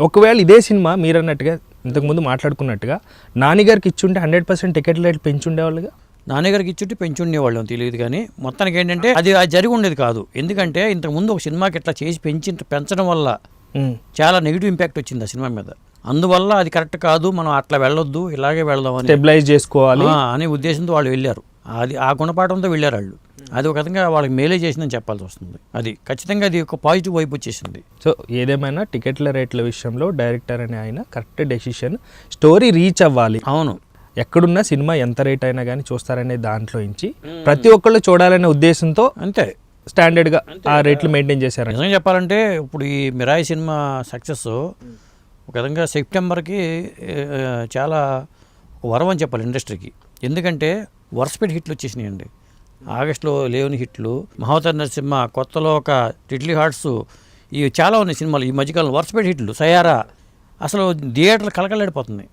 ఒకవేళ ఇదే సినిమా మీరు అన్నట్టుగా ఇంతకుముందు మాట్లాడుకున్నట్టుగా నానిగారికి ఇచ్చుంటే హండ్రెడ్ పర్సెంట్ టికెట్ రేట్లు పెంచుండేవాళ్ళుగా? నాన్నగారికి ఇచ్చుంటే పెంచుండేవాళ్ళం తెలియదు కానీ మొత్తానికి ఏంటంటే అది అది జరిగి ఉండేది కాదు. ఎందుకంటే ఇంతకుముందు ఒక సినిమాకి ఇట్లా చేసి పెంచి పెంచడం వల్ల. చాలా నెగిటివ్ ఇంపాక్ట్ వచ్చింది ఆ సినిమా మీద. అందువల్ల అది కరెక్ట్ కాదు మనం అట్లా వెళ్ళొద్దు ఇలాగే వెళ్దామని స్టెబిలైజ్ చేసుకోవాలి. అనే ఉద్దేశంతో వాళ్ళు వెళ్ళారు. అది ఆ గుణపాఠంతో వెళ్ళారు వాళ్ళు. అది ఒక విధంగా వాళ్ళకి మేలే చేసిందని చెప్పాల్సి వస్తుంది. అది ఖచ్చితంగా అది ఒక పాజిటివ్ వైపు వచ్చేసింది. సో ఏదేమైనా టికెట్ల రేట్ల విషయంలో డైరెక్టర్ అనే ఆయన కరెక్ట్ డెసిషన్ స్టోరీ రీచ్ అవ్వాలి. అవును. ఎక్కడున్న సినిమా ఎంత రేట్ అయినా కానీ చూస్తారనే దాంట్లో ఇంచి ప్రతి ఒక్కళ్ళు చూడాలనే ఉద్దేశంతో అంతే. స్టాండర్డ్గా ఆ రేట్లు మెయింటైన్ చేశారు. నిజంగా చెప్పాలంటే ఇప్పుడు ఈ మిరాయి సినిమా సక్సెస్ ఒక విధంగా సెప్టెంబర్కి చాలా వరం అని చెప్పాలి ఇండస్ట్రీకి. ఎందుకంటే వరుసపెట్టి హిట్లు వచ్చేసినాయండి. ఆగస్టులో లేవని హిట్లు మహోదర్ నరసింహ కొత్తలో ఒక టిడ్లీ హార్ట్స్ ఇవి చాలా ఉన్నాయి సినిమాలు. ఈ మధ్యకాలం వరుసపెట్టి హిట్లు. సయారా. అసలు థియేటర్లు కలకలాడిపోతున్నాయి